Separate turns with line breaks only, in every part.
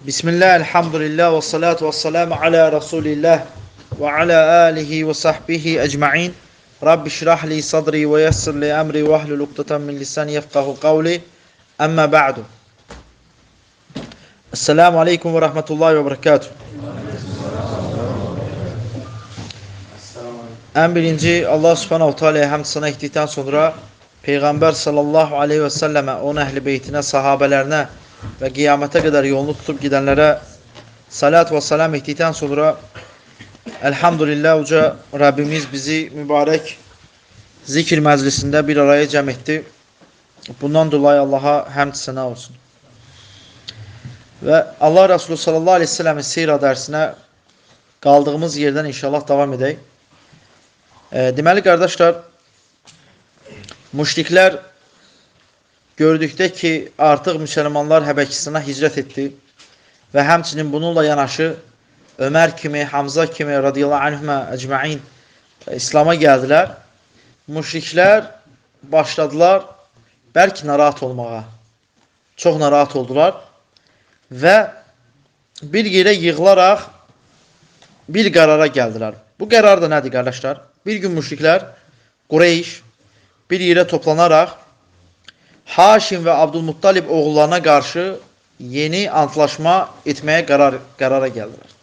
بسم الله الحمد لله والصلاة والسلام على رسول الله وعلى آله وصحبه أجمعين. رب اشرح لي صدري ويسر لي أمري وأهل لقطة من لساني يفقه قولي. أما بعد السلام عليكم ورحمة الله وبركاته. En birinci Allah subhanahu teala'ya hem sana ettikten sonra Peygamber sallallahu aleyhi ve selleme, onun ehli beytine, sahabelerine, ve kıyamete kadar yolunu tutup gidenlere salat ve selam ettikten sonra elhamdülillah Uca Rabbimiz bizi mübarek zikir meclisinde bir araya cem etti. Bundan dolayı Allah'a hamd sana olsun. Ve Allah Resulü sallallahu aleyhi ve sellemin seyir dersine kaldığımız yerden inşallah devam edeyim. E, deməli qardaşlar, müşriklər gördükdə ki, artıq müsəlmanlar Həbəkistana hicrət etdi və həmçinin bununla yanaşı Ömər kimi, Hamza kimi radiyallahu anhümə əcməin İslama gəldilər. Müşriklər başladılar bəlkə narahat olmağa. Çox narahat oldular və bir yerə yığılaraq bir qərara gəldilər. Bu qərar da nədir qardaşlar? Bir gün müşriklər Qureyş bir yerə toplanaraq Haşim və Abdülmuttalib oğullarına qarşı yeni antlaşma etməyə qərar, qərara gəldilər.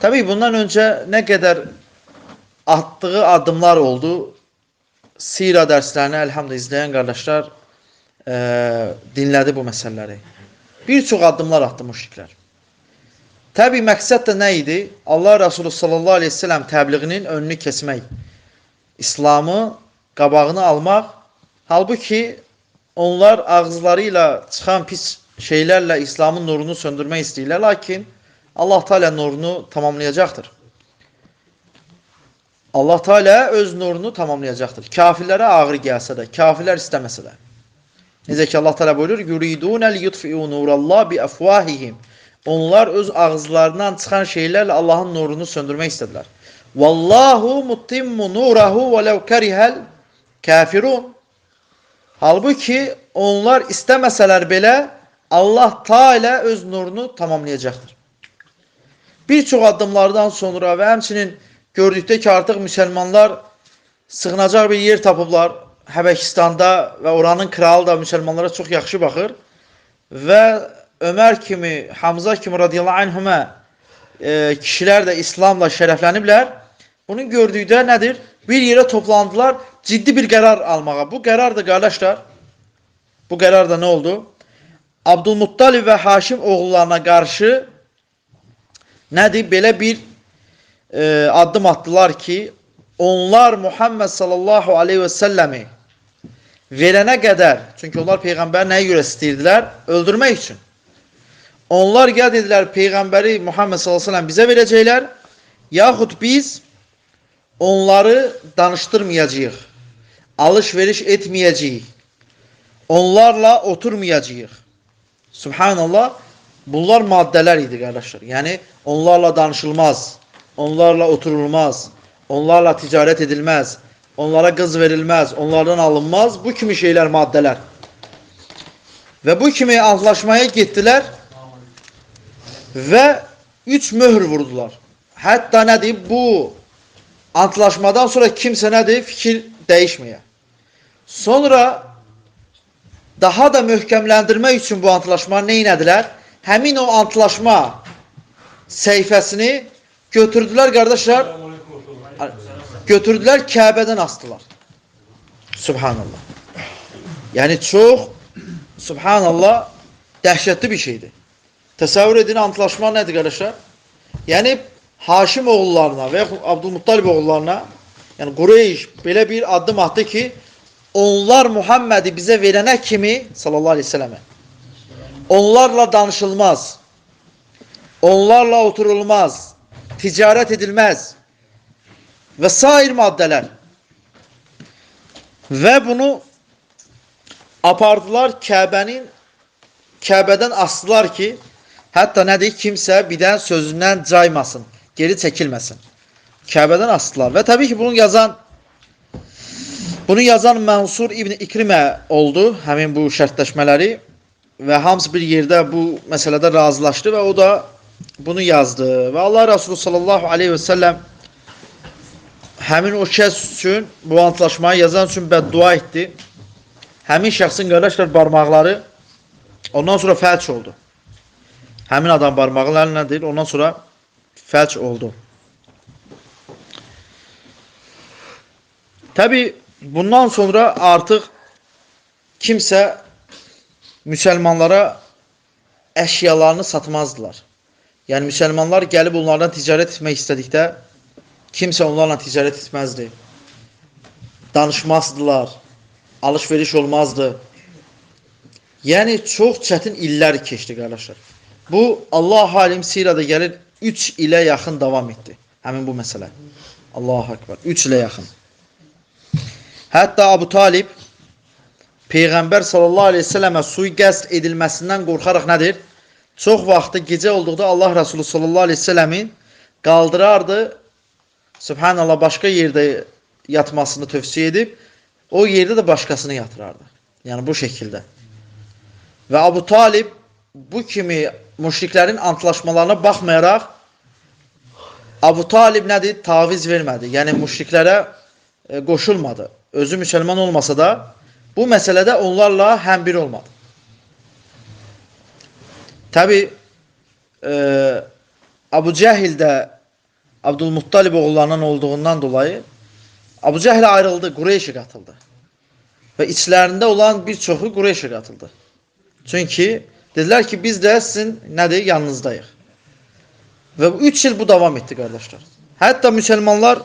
Təbii bundan öncə nə qədər atdığı addımlar oldu. Sira dərslərini əlhamdə izləyən qardaşlar e, dinlədi bu məsələləri. Bir çox addımlar atdı müşriklər. Təbii məqsəd də nə idi? Allah Resulü sallallahu aleyhi ve sellem təbliğinin önünü kesmək. İslamı qabağını almaq. Halbuki onlar ağızları ilə çıxan pis şeylərlə İslamın nurunu söndürmək istəyirlər. Lakin Allah Teala nurunu tamamlayacaqdır. Allah Teala öz nurunu tamamlayacaqdır. Kafirlərə ağır gəlsə də, kafirlər istəməsə də. Necə ki Allah Teala buyurur: "Yuridunel yutfi'u nurallah bi afwahihim." Onlar öz ağızlarından çıxan şeylərlə Allahın nurunu söndürmək istədilər. Vallahu mutimmu nurahu velev kerihel kafirun. Halbuki onlar istəməsələr belə Allah Teala öz nurunu tamamlayacaqdır. Bir çox addımlardan sonra və həmçinin gördükdə ki, artıq müsəlmanlar sığınacaq bir yer tapıblar. Həbəkistanda və oranın kralı da müsəlmanlara çox yaxşı baxır və Ömər kimi, Hamza kimi radiyallahu anhümə e, kişilər də İslamla şərəfləniblər. Bunu gördükdə nədir? Bir yerə toplandılar, ciddi bir karar almağa. Bu karar da kardeşler, bu karar da ne oldu? Abdülmuttalib ve Haşim oğullarına karşı ne nedir? Belə bir e, adım attılar ki, onlar Muhammed sallallahu aleyhi ve sellemi verene kadar, çünkü onlar peygamberi neye göre isteyirdiler? Öldürmek için. Onlar gel dediler peygamberi Muhammed sallallahu aleyhi ve sellem bize verəcəklər, yaxud biz onları danıştırmayacağıq alışveriş etmeyeceğiz. Onlarla oturmayacağız. Subhanallah. Bunlar maddeler idi kardeşler. Yani onlarla danışılmaz. Onlarla oturulmaz. Onlarla ticaret edilmez. Onlara kız verilmez. Onlardan alınmaz. Bu kimi şeyler maddeler. Ve bu kimi antlaşmaya gittiler ve üç mühür vurdular. Hatta nedir? Bu antlaşmadan sonra kimse nedir? Fikir değişmeye. Sonra daha da möhkəmləndirmək üçün bu antlaşmanı nə inədilər? Həmin o antlaşma səhifəsini götürdülər qardaşlar. Götürdülər Kəbədən astılar. Subhanallah. Yəni çox subhanallah dəhşətli bir şeydir. Təsəvvür edin antlaşma nədir qardaşlar? Yəni Haşim oğullarına və Abdülmuttalib oğullarına, yəni Qureyş belə bir addım atdı ki, Onlar Muhammed'i bize verene kimi sallallahu aleyhi ve selleme onlarla danışılmaz. Onlarla oturulmaz. Ticaret edilmez. Ve sair maddeler. Ve bunu apardılar Kabe'nin Kabe'den astılar ki hatta ne nedir kimse birden sözünden caymasın. Geri çekilmesin. Kabe'den astılar. Ve tabii ki bunu yazan bunu yazan Mənsur İbn İkrimə oldu, həmin bu şərtləşmələri. ve hamısı bir yerde bu meselede razılaştı ve o da bunu yazdı. Ve Allah Resulü sallallahu aleyhi ve sellem həmin o kəs üçün bu antlaşmayı yazan üçün bəddua etdi. Həmin şəxsin qardaşlar barmaqları ondan sonra fəlç oldu. Həmin adam barmaqları nədir? Ondan sonra fəlç oldu. Tabi bundan sonra artıq kimsə müsəlmanlara əşyalarını satmazdılar. Yəni müsəlmanlar gəlib onlardan ticarət etmək istədikdə kimsə onlarla ticarət etməzdi. Danışmazdılar. Alış-veriş olmazdı. Yəni çox çətin illər keçdi qardaşlar. Bu Allah halim sirada gəlir 3 ilə yaxın davam etdi. Həmin bu məsələ. Allahu ekber. 3 ilə yaxın. Hətta Abu Talib Peyğəmbər sallallahu əleyhi və səlləmə sui-qəsd edilməsindən qorxaraq nədir? Çox vaxtı gecə olduqda Allah Resulü sallallahu əleyhi və səlləmin qaldırardı. Subhanallah başqa yerdə yatmasını tövsiyə edib, o yerdə də başqasını yatırardı. Yəni bu şəkildə. Və Abu Talib bu kimi müşriklərin antlaşmalarına baxmayaraq Abu Talib nədir? Taviz vermədi. Yəni müşriklərə e, qoşulmadı. Özü müsəlman olmasa da bu məsələdə onlarla həmbir olmadı. Tabi e, Abu Cəhil də Abdülmuttalib oğullarından olduğundan dolayı Abu Cəhil ayrıldı, Qureyşə qatıldı. Və içlərində olan bir çoxu Qureyşə qatıldı. Çünki dedilər ki, biz də sizin nədir? Yanınızdayıq. Və 3 il bu davam etdi, qardaşlar. Hətta müsəlmanlar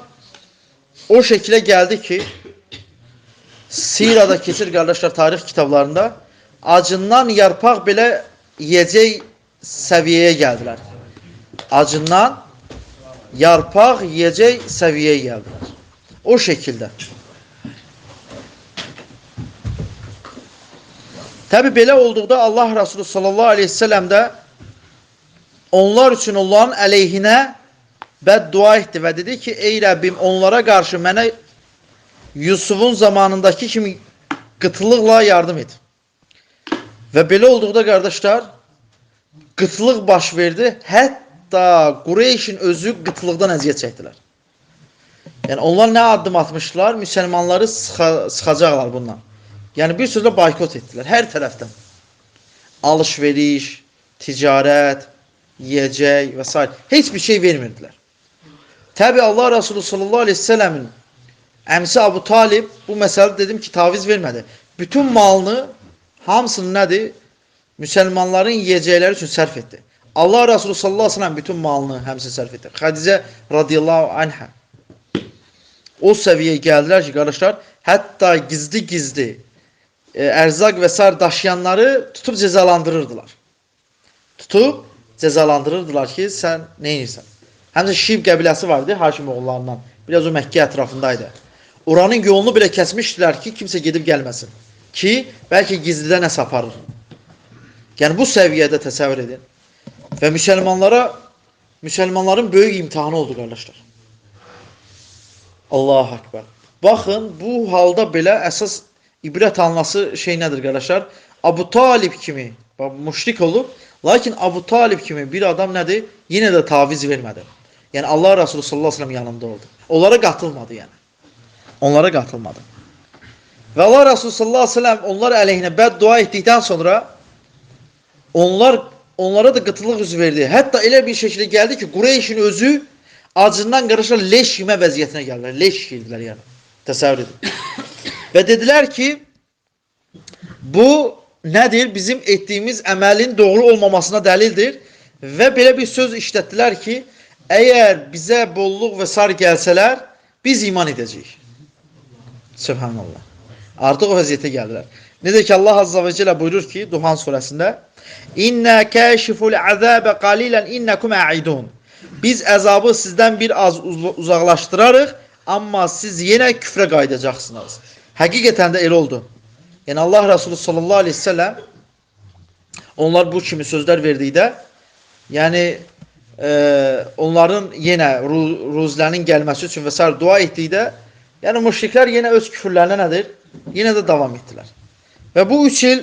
o şəkilə gəldi ki, Sirada keçir qardaşlar tarix kitablarında acından yarpaq belə yeyəcək səviyyəyə gəldilər. Acından yarpaq yeyəcək səviyyəyə gəldilər. O şəkildə. Təbi belə olduqda Allah Resulü sallallahu aleyhi ve sellem də onlar üçün onların əleyhinə bəddua etdi və dedi ki, ey Rəbbim onlara qarşı mənə Yusuf'un zamanındaki kimi kıtlıkla yardım et. Ve belə olduqda kardeşler kıtlık baş verdi. Hatta Kureyş'in özü kıtlıktan eziyet çektiler. Yani onlar ne adım atmışlar? Müslümanları sıxa, sıxacaqlar bundan. Yani bir sözle boykot ettiler her taraftan. Alışveriş, ticaret, yiyecek vesaire. Hiçbir şey vermirdiler. Tabi Allah Resulü sallallahu aleyhi ve sellemin əmsi Abu Talib bu məsələdə dedim ki, taviz vermədi. Bütün malını, hamısını nədir? Müsəlmanların yiyəcəkləri üçün sərf etdi. Allah Resulü sallallahu aleyhi ve sellem bütün malını həmsin sərf etdi. Xədicə radiyallahu anhə o səviyyəyə gəldilər ki, qardaşlar, hətta gizli-gizli e, ərzaq və s. daşıyanları tutub cəzalandırırdılar. Tutub cəzalandırırdılar ki, sən nə edirsən? Həmçə Şib qəbiləsi vardı, Hakim oğullarından. Biraz o Məkkə ətrafındaydı. Oranın yolunu bile kesmiştiler ki kimse gidip gelmesin. Ki belki gizliden hesap arır. Yani bu seviyede tesevvür edin. Ve Müslümanlara Müslümanların büyük imtihanı oldu kardeşler. Allah-u Ekber. Bakın bu halda bile esas ibret alması şey nedir kardeşler? Abu Talib kimi müşrik olup lakin Abu Talib kimi bir adam nedir? Yine de taviz vermedi. Yani Allah Resulü sallallahu aleyhi ve sellem yanında oldu. Onlara katılmadı yani. Onlara qatılmadı. Və Allah Resulü sallallahu aleyhi ve sellem onlar əleyhinə bəddua etdikdən sonra onlar onlara da qıtlıq üz verdi. Hətta elə bir şəkildə gəldi ki, Qureyşin özü acından qarışa leş yemə vəziyyətinə gəldilər. Leş yedilər yəni. Təsəvvür edin. Və dedilər ki, bu nədir? Bizim etdiyimiz əməlin doğru olmamasına dəlildir. Və belə bir söz işlətdilər ki, əgər bizə bolluq və sar gəlsələr, biz iman edəcəyik. Subhanallah. Artıq o vəziyyətə gəldilər. Necə ki Allah Azza və Cəllə buyurur ki Duhan surəsində İnnə kəşiful əzəbə qalilən innəkum əidun. Biz əzabı sizdən bir az uzaqlaşdırarıq, amma siz yenə küfrə qayıdacaqsınız. Həqiqətən də elə oldu. Yəni Allah Resulü sallallahu aleyhi ve sellem onlar bu kimi sözlər verdikdə yəni e, onların yenə ruzilərin gəlməsi üçün və s. dua etdikdə Yəni müşriklər yenə öz küfürlərinə nədir? Yenə də davam etdilər. Və bu üç il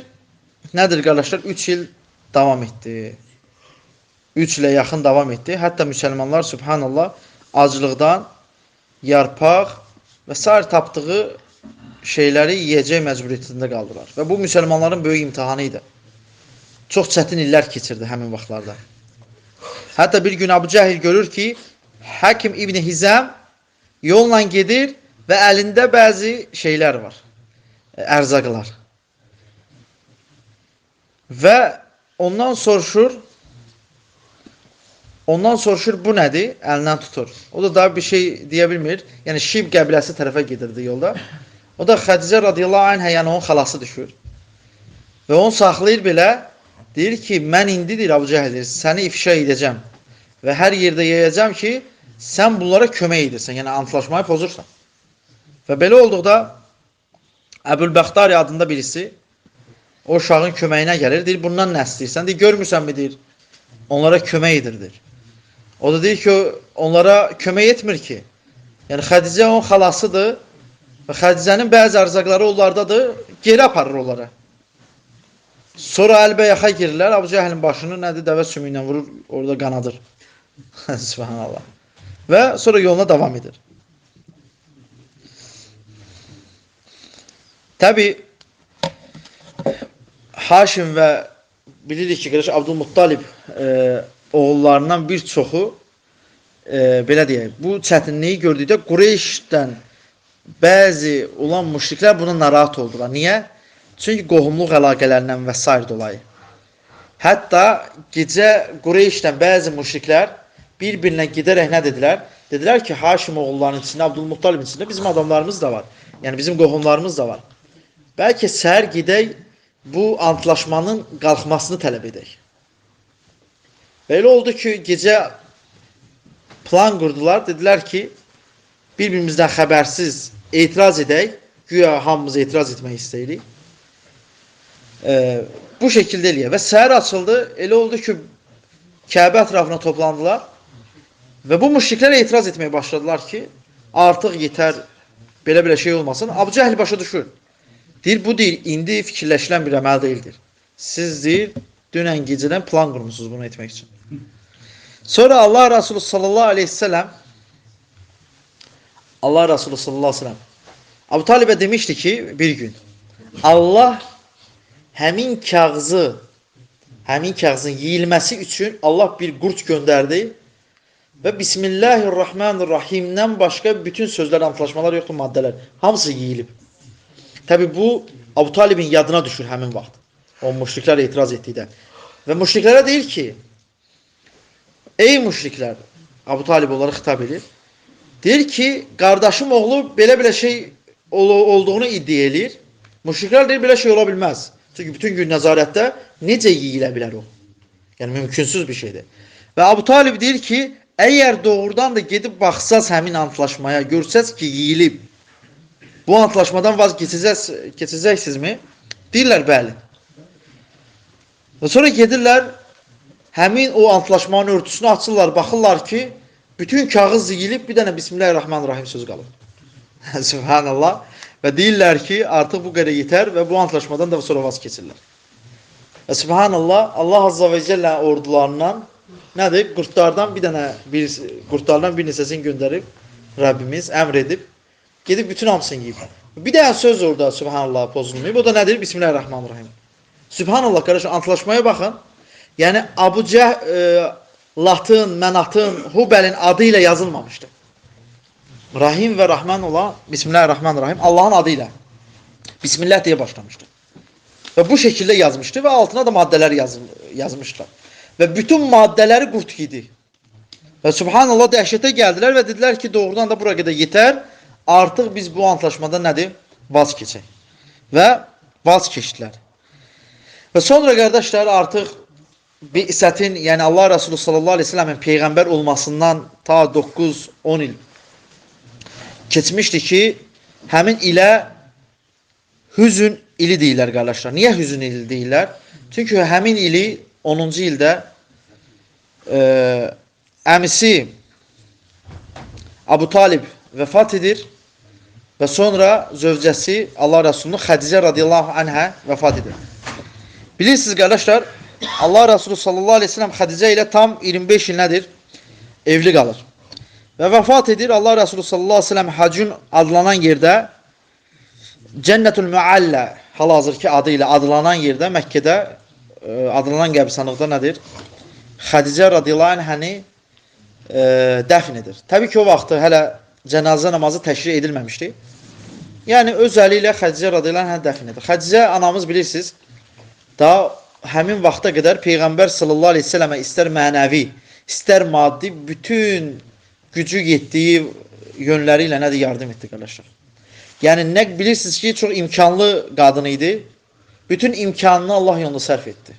nədir qardaşlar? 3 il davam etdi. 3 ilə yaxın davam etdi. Hətta müsəlmanlar subhanallah aclıqdan yarpaq və sair tapdığı şeyləri yeyəcək məcburiyyətində qaldılar. Və bu müsəlmanların böyük imtahanı idi. Çox çətin illər keçirdi həmin vaxtlarda. Hətta bir gün Abu Cəhil görür ki, Həkim İbn Hizam yolla gedir və əlində bəzi şeylər var. Ərzaqlar. Və ondan soruşur, ondan soruşur bu nədir? Əlindən tutur. O da daha bir şey deyə bilmir. Yəni Şib qəbiləsi tərəfə gedirdi yolda. O da Xədicə radiyallahu anhə, yəni onun xalası düşür. Və onu saxlayır belə, deyir ki, mən indi deyir Abu deyir, səni ifşa edəcəm və hər yerdə yayacam ki, sən bunlara kömək edirsən, yəni antlaşmayı pozursan. Və belə olduqda Əbülbəxtari adında birisi o uşağın köməyinə gəlir, deyir, bundan nə istəyirsən? Deyir, görmürsənmi, deyir, onlara kömək edirdir. O da deyir ki, onlara kömək etmir ki. Yəni Xədicə onun xalasıdır və Xədicənin bəzi ərzaqları onlardadır, geri aparır onlara. Sonra əlbəyaxa girirlər, Abu Cəhlin başını nədir, dəvə sümüylə vurur, orada qanadır. Subhanallah. Və sonra yoluna davam edir. Təbi Haşim və bilirik ki, qardaş Abdülmuttalib e, oğullarından bir çoxu e, belə deyək, bu çətinliyi gördükdə Qureyşdən bəzi olan müşriklər buna narahat oldular. Niyə? Çünki qohumluq əlaqələrindən və s. dolayı. Hətta gecə Qureyşdən bəzi müşriklər bir-birinə gedərək nə dedilər? Dedilər ki, Haşim oğullarının içində, Abdülmuttalibin içində bizim adamlarımız da var. Yəni bizim qohumlarımız da var. Bəlkə səhər gedək bu antlaşmanın qalxmasını tələb edək. Belə oldu ki, gecə plan qurdular. Dedilər ki, bir-birimizdən xəbərsiz etiraz edək. Güya hamımız etiraz etmək istəyirik. E, bu şəkildə eləyək. Və səhər açıldı. Elə oldu ki, Kəbə ətrafına toplandılar. Və bu müşriklər etiraz etməyə başladılar ki, artıq yetər, belə-belə şey olmasın. Abu Cəhl başa düşür. Deyir, bu deyir, indi fikirləşilən bir əməl deyildir. Siz deyir, dünən gecədən plan qurmusunuz bunu etmək üçün. Sonra Allah Resulü sallallahu aleyhi ve sellem Allah Resulü sallallahu aleyhi ve sellem Abu Talib'e demişti ki bir gün Allah həmin kağızı həmin kağızın yeyilməsi üçün Allah bir qurd göndərdi və Bismillahirrahmanirrahimdən başqa bütün sözlər, antlaşmalar yoxdur, maddələr. Hamısı yeyilib. Təbi bu Abu Talibin yadına düşür həmin vaxt. O müşriklər etiraz etdikdə. Və müşriklərə deyir ki, ey müşriklər, Abu Talib onları xitab edir. Deyir ki, qardaşım oğlu belə-belə şey olduğunu iddia eləyir. Müşriklər deyir, belə şey ola bilməz. Çünki bütün gün nəzarətdə necə yeyilə bilər o? Yəni, mümkünsüz bir şeydir. Və Abu Talib deyir ki, əgər doğrudan da gedib baxsaz həmin antlaşmaya, görsəz ki, yeyilib, bu antlaşmadan vaz keçəcəks, keçəcəksinizmi? Deyirlər, bəli. Və sonra gedirlər, həmin o antlaşmanın örtüsünü açırlar, baxırlar ki, bütün kağız yeyilib, bir dənə Bismillahirrahmanirrahim söz qalır. Subhanallah. Və deyirlər ki, artıq bu qədər yetər və bu antlaşmadan da sonra vaz keçirlər. Və subhanallah, Allah azza və cəllə ordularından nədir? Qurtlardan bir dənə bir qurtlardan bir neçəsini göndərib Rəbbimiz əmr edib gedib bütün hamısını yeyib. Bir dənə söz orada subhanallah pozulmayıb. O da nədir? Bismillahirrahmanirrahim. Subhanallah qardaş, antlaşmaya baxın. Yəni Abu Cəh e, Latın, Mənatın, Hubəlin adı. Rahim və Rahman olan Bismillahirrahmanirrahim Allahın adı ilə Bismillah deyə başlamışdı. Və bu şəkildə yazmışdı və altına da maddələr yazıl yazmışlar. Və bütün maddələri qurt yedi. Və subhanallah dəhşətə gəldilər və dedilər ki, doğrudan da bura qədər yetər. Artıq biz bu antlaşmadan nədir? Vaz keçək. Və vaz keçdilər. Və sonra qardaşlar artıq Bi'sətin, yəni Allah Resulü sallallahu aleyhi ve sellemin peyğəmbər olmasından ta 9-10 il keçmişdi ki, həmin ilə hüzün ili deyirlər qardaşlar. Niyə hüzün ili deyirlər? Çünki həmin ili 10-cu ildə e, əmisi Abu Talib vəfat edir və sonra zövcəsi Allah Rəsulunun Xədicə radiyallahu anhə vəfat edir. Bilirsiniz qardaşlar, Allah Resulü sallallahu aleyhi ve sellem Xədicə ilə tam 25 il nədir? Evli qalır. Və vəfat edir Allah Resulü sallallahu aleyhi ve sellem Hacun adlanan yerdə Cənnətül Müallə hal-hazırki adı ilə adlanan yerdə Məkkədə e, adlanan qəbristanlıqda nədir? Xədicə radiyallahu anhəni e, dəfn edir. Təbii ki, o vaxtı hələ cənazə namazı təşrih edilməmişdi. Yəni öz əli ilə Xədicə radiyallahu anhəni dəfn edir. Xədicə anamız bilirsiniz, daha həmin vaxta qədər Peyğəmbər sallallahu əleyhi və səlləmə istər mənəvi, istər maddi bütün gücü yetdiyi yönləri ilə nədir yardım etdi qardaşlar. Yəni nə bilirsiniz ki, çox imkanlı qadın idi. Bütün imkanını Allah yolunda sərf etdi.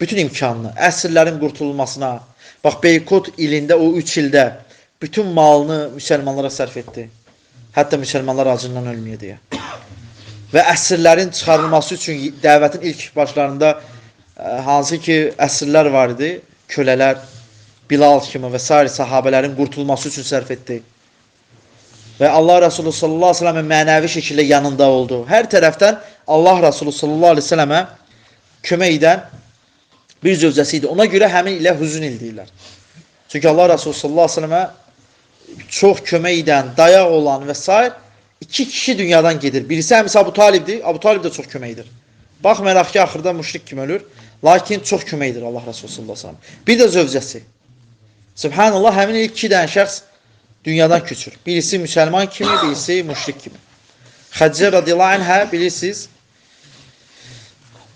Bütün imkanını, əsirlərin qurtulmasına, bax Beykot ilində o 3 ildə bütün malını müsəlmanlara sərf etdi. Hətta müsəlmanlar acından ölməyə deyə. Və əsirlərin çıxarılması üçün dəvətin ilk başlarında ə, hansı ki əsirlər var idi, kölələr, Bilal kimi və s. sahabələrin qurtulması üçün sərf etdi. Və Allah Resulü sallallahu aleyhi ve sellem'in mənəvi şəkildə yanında oldu. Hər tərəfdən Allah Resulü sallallahu aleyhi ve sellem'ə kömək edən bir zövcəsi idi. Ona görə həmin ilə hüzün il deyirlər. Çünki Allah Resulü sallallahu aleyhi ve sellem'ə çox kömək edən, dayaq olan və s. iki kişi dünyadan gedir. Birisi həmisi Abu Talibdir. Abu Talib də çox köməkdir. Baxmayaraq ki, axırda müşrik kimi ölür. Lakin çox köməkdir Allah Resulü sallallahu aleyhi ve. Bir də zövcəsi. Subhanallah, həmin ilk iki dənə şəxs dünyadan köçür. Birisi müsəlman kimi, birisi müşrik kimi. Xədicə radiyallahu anhə bilirsiniz,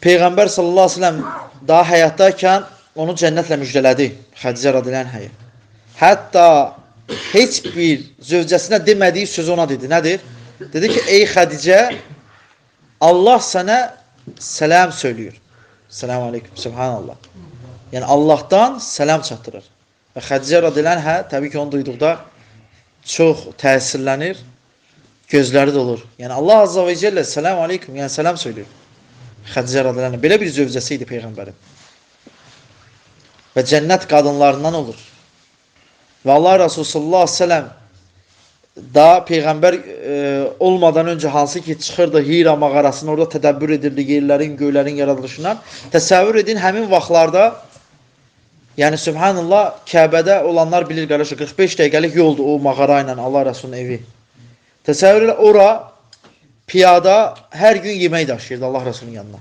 Peyğəmbər sallallahu aleyhi ve sellem daha həyatdayken onu cənnətlə müjdələdi. Xədicə radiyallahu anhəyə. Hətta heç bir zövcəsinə demədiyi söz ona dedi. Nədir? Dedi ki, ey Xədicə, Allah sənə səlam söylüyor. Selamun aleyküm, subhanallah. Yəni Allahdan səlam çatdırır. Və Xədicə radiyallahu anhə təbii ki, onu duyduqda çox təsirlənir, gözləri dolur. Yəni Allah azza və cəllə selamun aleyküm, yəni səlam söylüyor. Xədicə anhə belə bir zövcəsi idi peyğəmbərin. Və cənnət qadınlarından olur. Və Allah Resulü sallallahu aleyhi ve sellem daha peyğəmbər e, olmadan öncə hansı ki çıxırdı Hira mağarasına orada tədəbbür edirdi yerlərin, göylərin yaradılışından. Təsəvvür edin həmin vaxtlarda yəni subhanallah Kəbədə olanlar bilir qardaşlar 45 dəqiqəlik yoldur o mağara ilə Allah Resulünün evi. Təsəvvür elə ora piyada hər gün yemək daşıyırdı Allah Resulünün yanına.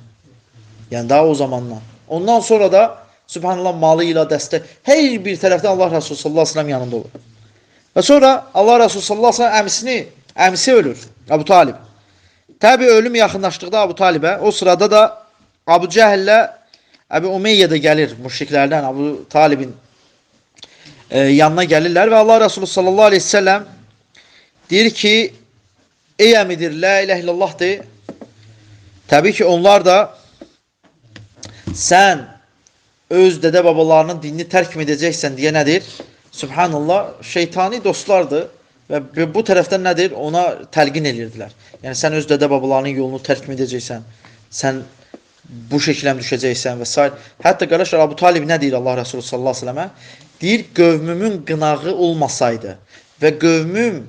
Yəni daha o zamandan. Ondan sonra da Subhanallah malı ilə dəstək. Hər bir tərəfdən Allah Resulü sallallahu aleyhi ve sellem yanında olur. Və sonra Allah Resulü sallallahu aleyhi ve sellem əmisini, əmisi ölür. Abu Talib. Təbi ölüm yaxınlaşdıqda Abu Talibə, o sırada da Abu Cəhəllə Əbi Umeyyə də gəlir müşriklərdən Abu Talibin e, yanına gəlirlər və Allah Resulü sallallahu aleyhi ve sellem deyir ki, ey əmidir, la iləh illallahdır. Təbii ki, onlar da sən öz dədə babalarının dinini tərk edəcəksən deyə nədir? Subhanallah, şeytani dostlardır və bu tərəfdən nədir? Ona təlqin edirdilər. Yəni sən öz dədə babalarının yolunu tərk edəcəksən. Sən bu şəkildə düşəcəksən və s. Hətta qardaşlar Abu Talib nə deyir Allah Resulü sallallahu əleyhi və səlləmə? Deyir, qövmümün qınağı olmasaydı və qövmüm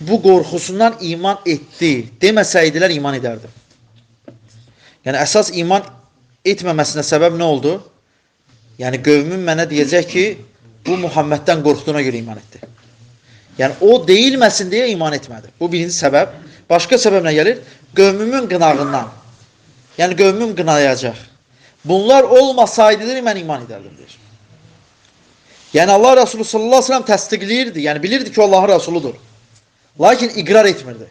bu qorxusundan iman etdi deməsəydilər iman edərdim. Yəni əsas iman etməməsinə səbəb nə oldu? Yəni qövmüm mənə deyəcək ki, bu Muhammeddən qorxduğuna görə iman etdi. Yəni o deyilməsin deyə iman etmədi. Bu birinci səbəb. Başqa səbəb nə gəlir? Qövmümün qınağından. Yəni qövmüm qınayacaq. Bunlar olmasaydıdır mən iman edərdim deyir. Yəni Allah Resulü sallallahu aleyhi ve sellem təsdiqləyirdi. Yəni bilirdi ki, Allahın Resuludur. Lakin iqrar etmirdi.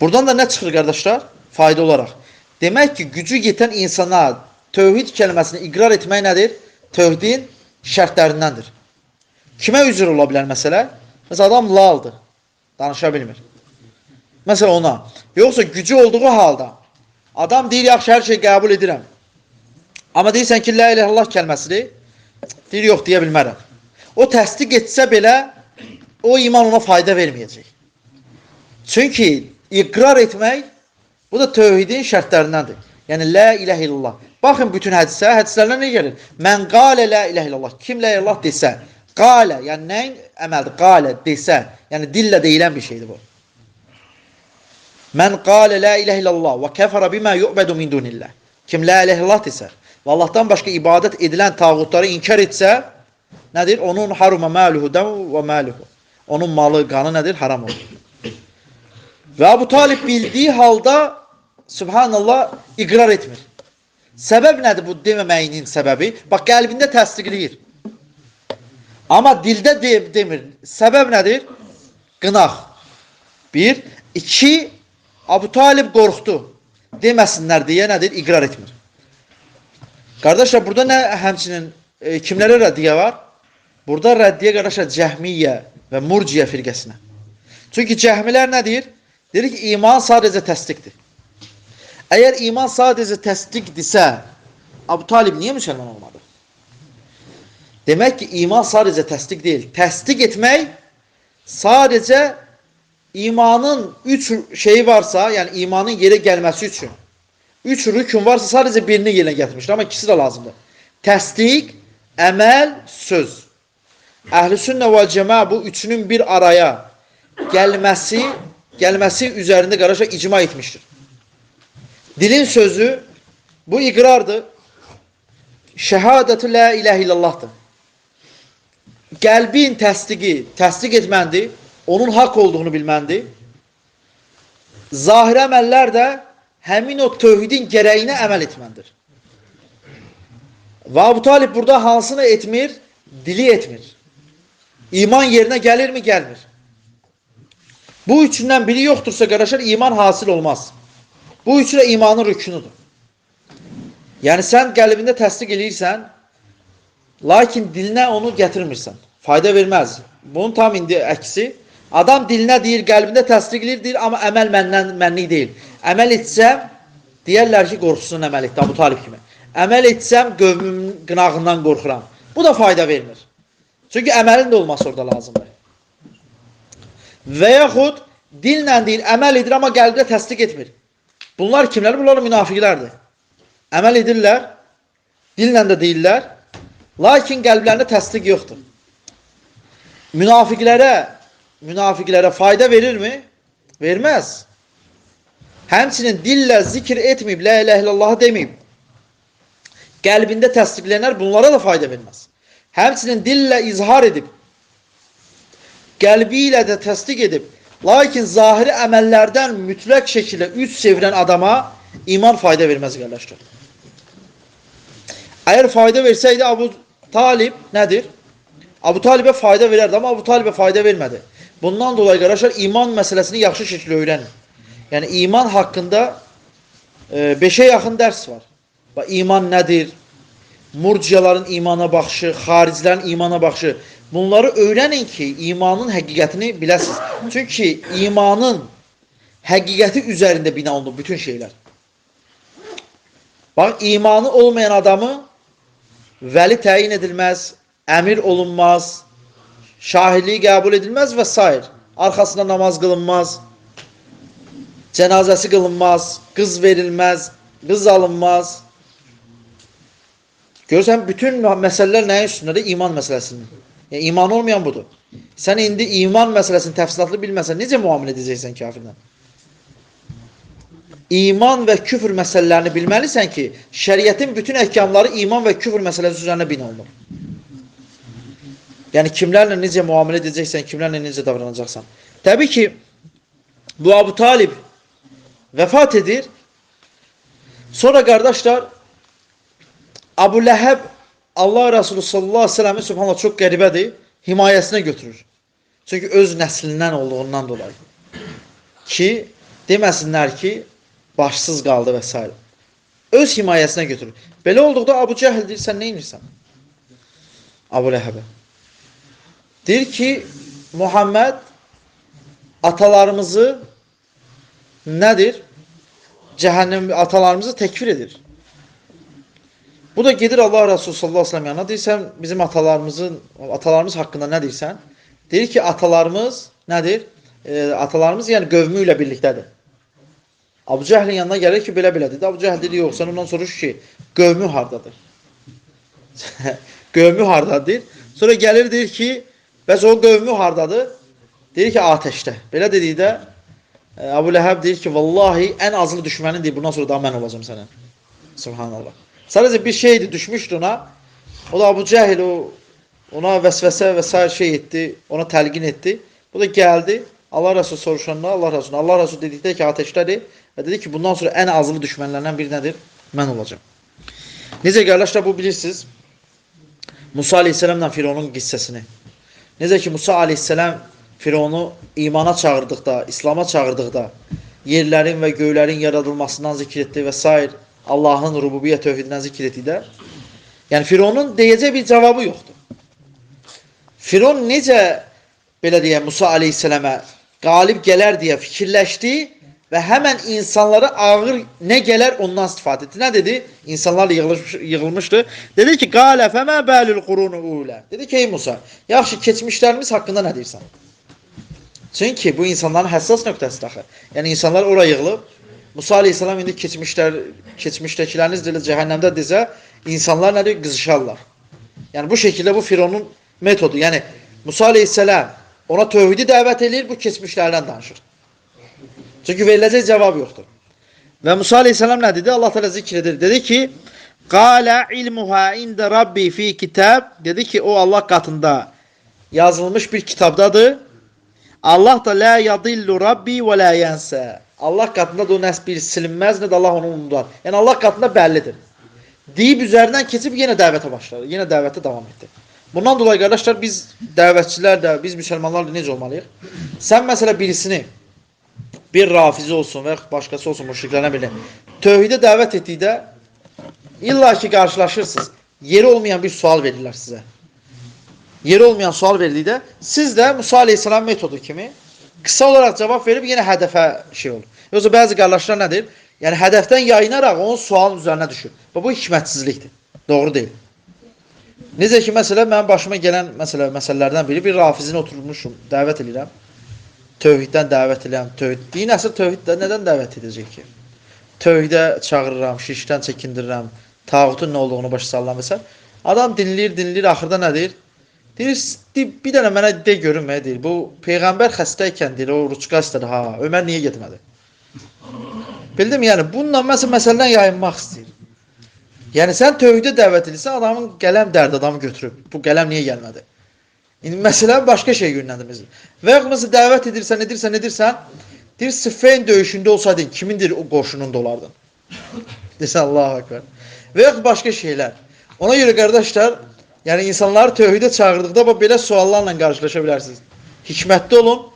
Buradan da nə çıxır qardaşlar? Fayda olaraq. Demək ki, gücü yetən insana tövhid kəlməsini iqrar etmək nədir? Tövhidin şərtlərindəndir. Kimə üzr ola bilər məsələ? Məsələn, adam laldır, danışa bilmir. Məsələn, ona. Yoxsa gücü olduğu halda adam deyir, yaxşı, hər şey qəbul edirəm. Amma deyirsən ki, la ilə Allah kəlməsini, deyir, yox, deyə bilmərəm. O təsdiq etsə belə, o iman ona fayda verməyəcək. Çünki iqrar etmək, bu da tövhidin şərtlərindəndir. Yəni, la ilə illallah. Baxın bütün hədisə, hədislərdən nə gəlir? Mən qalə la ilə illallah. Kim la illallah desə, qalə, yəni nəyin əməldir? Qalə desə, yəni dillə deyilən bir şeydir bu. Mən qale la ilahe illallah və kəfərə bimə yu'bədu min dunillah. Kim la ilahe illallah desə və Allahdan başqa ibadət edilən tağutları inkar etsə, nədir? Onun haruma maluhu dam və maluhu. Onun malı, qanı nədir? Haram olur. Və Abu Talib bildiyi halda subhanallah iqrar etmir. Səbəb nədir bu deməməyinin səbəbi? Bax qəlbində təsdiqləyir. Amma dildə de demir. Səbəb nədir? Qınaq. Bir. İki. Abu Talib qorxdu. Deməsinlər deyə nədir? İqrar etmir. Qardaşlar, burada nə həmçinin e, kimlərə rəddiyə var? Burada rəddiyə qardaşlar Cəhmiyyə və Murciyə firqəsinə. Çünki cəhmilər nədir? Deyir ki, iman sadəcə təsdiqdir. Eğer iman sadece tesdik ise Abu Talib niye Müslüman olmadı? Demek ki iman sadece tesdik değil. Tesdik etmek sadece imanın üç şeyi varsa yani imanın yere gelmesi için üç rükün varsa sadece birini yerine getirmiştir ama ikisi de lazımdır. Tesdik, emel, söz. Ehli sünne ve cema bu üçünün bir araya gelmesi gelmesi üzerinde karışa icma etmiştir. Dilin sözü bu iqrardır. Şəhadətü la ilahe illallahdır. Qəlbin təsdiqi, təsdiq etməndir, onun haqq olduğunu bilməndir. Zahir əməllər də həmin o tövhidin gərəyinə əməl etməndir. Və Abu Talib burada hansını etmir? Dili etmir. İman yerinə gəlirmi? Gəlmir. Bu üçündən biri yoxdursa, qardaşlar, iman hasil olmaz. Bu üçü də imanın rükünudur. Yəni, sən qəlbində təsdiq eləyirsən, lakin dilinə onu gətirmirsən. Fayda verməz. Bunun tam indi əksi. Adam dilinə deyir, qəlbində təsdiq eləyir, deyir, amma əməl məndən mənlik deyil. Əməl etsəm, deyərlər ki, qorxusundan əməl etdi, Abu Talib kimi. Əməl etsəm, qövmümün qınağından qorxuram. Bu da fayda vermir. Çünki əməlin də olması orada lazımdır. Və yaxud dillə deyir, əməl edir, amma qəlbdə təsdiq etmir. Bunlar kimler? Bunlar münafıklardı. Emel edirlər, dille de değiller. Lakin kalplerinde teslik yoktur. Münafıklara münafıklara fayda verir mi? Vermez. Hemsinin dille zikir etmeyip la ilahe illallah demeyip kalbinde tesliklenir bunlara da fayda vermez. Hemsinin dille izhar edip kalbiyle de tesdik edip lakin zahiri əməllərdən mütləq şəkildə üç sevirən adama iman fayda verməz qardaşlar. Əgər fayda versəydi Abu Talib nədir? Abu Talibə fayda verərdi, amma Abu Talibə fayda vermədi. Bundan dolayı qardaşlar iman məsələsini yaxşı şəkildə öyrənin. Yəni iman haqqında 5-ə e, yaxın dərs var. Və iman nədir? Murciyaların imana baxışı, xaricilərin imana baxışı. Bunları öyrənin ki, imanın həqiqətini biləsiniz. Çünki imanın həqiqəti üzərində bina olunur bütün şeylər. Bax, imanı olmayan adamı vəli təyin edilməz, əmir olunmaz, şahidliyi qəbul edilməz və s. Arxasında namaz qılınmaz, cənazəsi qılınmaz, qız verilməz, qız alınmaz. Görürsən, bütün məsələlər nəyin üstündədir? İman məsələsinin. Yani iman olmayan budur. Sen indi iman meselesini tefsilatlı bilmesen nice muamele edeceksin kafirden? İman ve küfür meselelerini bilmelisin ki şeriatın bütün ehkamları iman ve küfür meselesi üzerine bina olunur. Yani kimlerle nice muamele edeceksen, kimlerle nice davranacaksan. Tabii ki bu Abu Talib vefat edir. Sonra kardeşler Abu Leheb Allah Resulü sallallahu aleyhi ve sellem'in subhanallah çok qəribədir, himayəsinə götürür. Çünki öz nəslindən olduğundan dolayı. Ki, deməsinlər ki, başsız qaldı və s. Öz himayəsinə götürür. Belə olduqda Abu Cəhl deyir, sən nə inirsən? Abu Ləhəbə. Deyir ki, Muhammed atalarımızı nədir? Cəhənnəm atalarımızı təkfir edir. Bu da gedir Allah Resulü sallallahu aleyhi ve sellem yanına. Deyirsən, bizim atalarımızın, atalarımız haqqında nə deyirsən? Deyir ki, atalarımız nədir? E, atalarımız yəni qövmü ilə birlikdədir. Abu Cəhlin yanına gəlir ki, belə-belə dedi. Abu Cəhl dedi, yox, sən ondan soruş ki, qövmü hardadır? qövmü hardadır? Sonra gəlir, deyir ki, bəs o qövmü hardadır? Deyir ki, ateşdə. Belə dedikdə, E, Abu Ləhəb deyir ki, vallahi ən azılı düşmənin deyir, bundan sonra daha mən olacağım sənin. Subhanallah. Sadəcə bir şeydi düşmüşdü ona. O da Abu Cəhil o ona və s. şey etdi, ona təlqin etdi. Bu da gəldi. Allah Rəsulü soruşanda Allah Rəsulü Allah Rəsulü dedikdə ki, ateşdədir və dedi ki, bundan sonra ən azılı düşmənlərdən biri nədir? Mən olacağam. Necə qardaşlar bu bilirsiniz? Musa Aleyhisselamla Fironun qissəsini. Necə ki Musa Aleyhisselam Fironu imana çağırdıqda, İslam'a çağırdıqda yerlərin və göylərin yaradılmasından zikr etdi və s. Allahın rububiyyət tövhidindən zikr etdikdə yəni Fironun deyəcək bir cavabı yoxdur. Firon necə belə deyək Musa Aleyhisselamə qalib gələr deyə fikirləşdi və həmən insanlara ağır nə gələr ondan istifadə etdi. Nə dedi? İnsanlar yığılmış, yığılmışdı. Dedi ki, qalə fəmə bəlül qurunu ulə. Dedi ki, ey Musa, yaxşı keçmişlərimiz haqqında nə deyirsən? Çünki bu insanların həssas nöqtəsidir axı. Yəni insanlar ora yığılıb Musa Aleyhisselam indi keçmişlər keçmişdəkiləriniz ilə cəhənnəmdə desə, insanlar nə deyir? Qızışarlar. Yəni bu şəkildə bu Fironun metodu. Yəni Musa Aleyhisselam ona tövhidi dəvət eləyir, bu keçmişlərdən danışır. Çünki veriləcək cavab yoxdur. Və Musa Aleyhisselam nə dedi? Allah Teala zikr edir. Dedi ki, Qala ilmuha ində Rabbi fi kitab. Dedi ki, o Allah qatında yazılmış bir kitabdadır. Allah da la yadillu Rabbi və la yensə. Allah qatında da o nəs bir silinməz, nə də Allah onu unudar. Yəni Allah qatında bəllidir. Deyib üzərindən keçib yenə dəvətə başladı. Yenə dəvətə davam etdi. Bundan dolayı qardaşlar biz dəvətçilər də, biz müsəlmanlar da necə olmalıyıq? Sən məsələ birisini bir rafizi olsun və yaxud başqası olsun müşriklərdən biri tövhidə dəvət etdikdə illa ki qarşılaşırsınız. Yeri olmayan bir sual verirlər sizə. Yeri olmayan sual verdikdə siz də Musa Aleyhisselam metodu kimi qısa olaraq cavab verib yenə hədəfə şey olur. Yoxsa bəzi qardaşlar nədir? Yəni hədəfdən yayınaraq onun sualın üzərinə düşür. Və bu hikmətsizlikdir. Doğru deyil. Necə ki, məsələ, mənim başıma gələn məsələ, məsələlərdən biri bir rafizini oturmuşum, dəvət edirəm. Tövhiddən dəvət edirəm. Tövhid. Din əsr tövhiddən nədən dəvət edəcək ki? Tövhidə çağırıram, şirkdən çəkindirirəm, tağutun nə olduğunu başa sallam və s. Adam dinləyir, dinləyir, axırda nə deyir? Bir dənə mənə de görüm, nə deyir? Bu peyğəmbər xəstəykən deyir, o ruçqa istədi, ha, Ömər niyə getmədi? Bildim, yəni bununla məsəl məsələdən yayınmaq istəyir. Yəni sən tövhidə dəvət edirsən, adamın qələm dərd adamı götürüb. Bu qələm niyə gəlmədi? İndi məsələ başqa şey yönləndirmir. Və yaxud dəvət edirsən, edirsən, edirsən, deyir Siffeyn döyüşündə olsaydın, kimindir o qoşununda olardın? Desən Allahu ekber. Və yaxud başqa şeylər. Ona görə qardaşlar, yəni insanları tövhidə çağırdıqda bu belə suallarla qarşılaşa bilərsiniz. Hikmətli olun.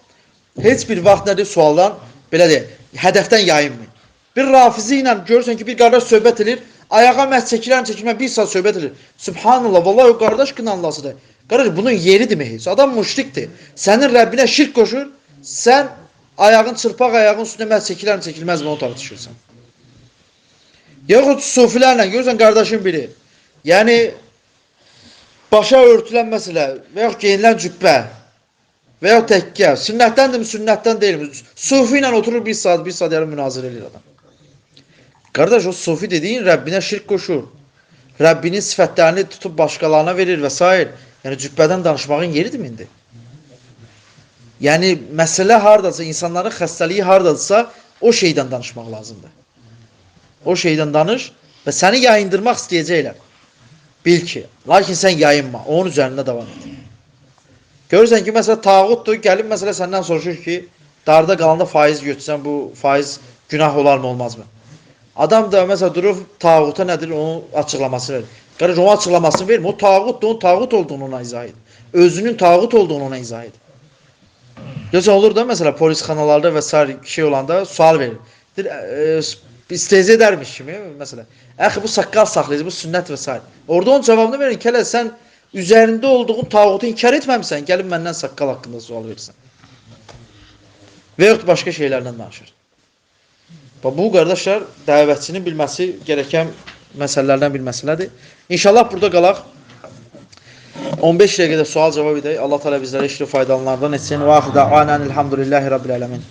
Heç bir vaxt nədir sualdan belə deyək, hədəfdən yayınmayın. Bir rafizi ilə görürsən ki, bir qardaş söhbət edir, ayağa məhz çəkilən çəkilmə bir saat söhbət edir. Subhanallah, vallahi o qardaş qınanlasıdır. Qardaş bunun yeridirmi heç? Adam müşrikdir. Sənin Rəbbinə şirk qoşur, sən ayağın çırpaq ayağın üstünə məhz çəkilən çəkilməz onu tartışırsan. Yaxud sufilərlə görürsən qardaşın biri. Yəni başa örtülən məsələ və yaxud geyinilən cübbə və yaxud təkkə, sünnətdəndirmi, sünnətdən deyilmi? Sufi ilə oturur bir saat, bir saat yarım münazirə edir adam. Qardaş, o sufi dediyin Rəbbinə şirk qoşur. Rəbbinin sifətlərini tutub başqalarına verir və s. Yəni cübbədən danışmağın yeridir indi? Yəni məsələ hardasa, insanların xəstəliyi hardadırsa, o şeydən danışmaq lazımdır. O şeydən danış və səni yayındırmaq istəyəcəklər. Bil ki, lakin sən yayınma, onun üzərində davam et. Görürsən ki, məsələ tağutdur, gəlib məsələ səndən soruşur ki, darda qalanda faiz götürsən, bu faiz günah olarmı, olmazmı? Adam da məsələn durub tağuta nədir onun açıqlamasını verir. Qardaş onun açıqlamasını vermir. O tağutdur, onun tağut olduğunu ona izah et. Özünün tağut olduğunu ona izah et. Yoxsa olur da məsələn polis xanalarda və s. şey olanda sual verir. Deyir, e, istehza edərmiş kimi məsələn. Əxi bu saqqal saxlayıcı, bu sünnət və s. Orada onun cavabını verin. Kələ sən üzərində olduğun tağutu inkar etməmisən, gəlib məndən saqqal haqqında sual verirsən. Və yaxud başqa şeylərdən danışır. Bu qardaşlar dəvətçinin bilməsi gerəkən məsələlərdən bir məsələdir. İnşallah burada qalaq. 15 dəqiqədə sual cavab edək. Allah təala bizlərə işli faydalanlardan etsin. Və axirdə anan elhamdülillahi rabbil alamin.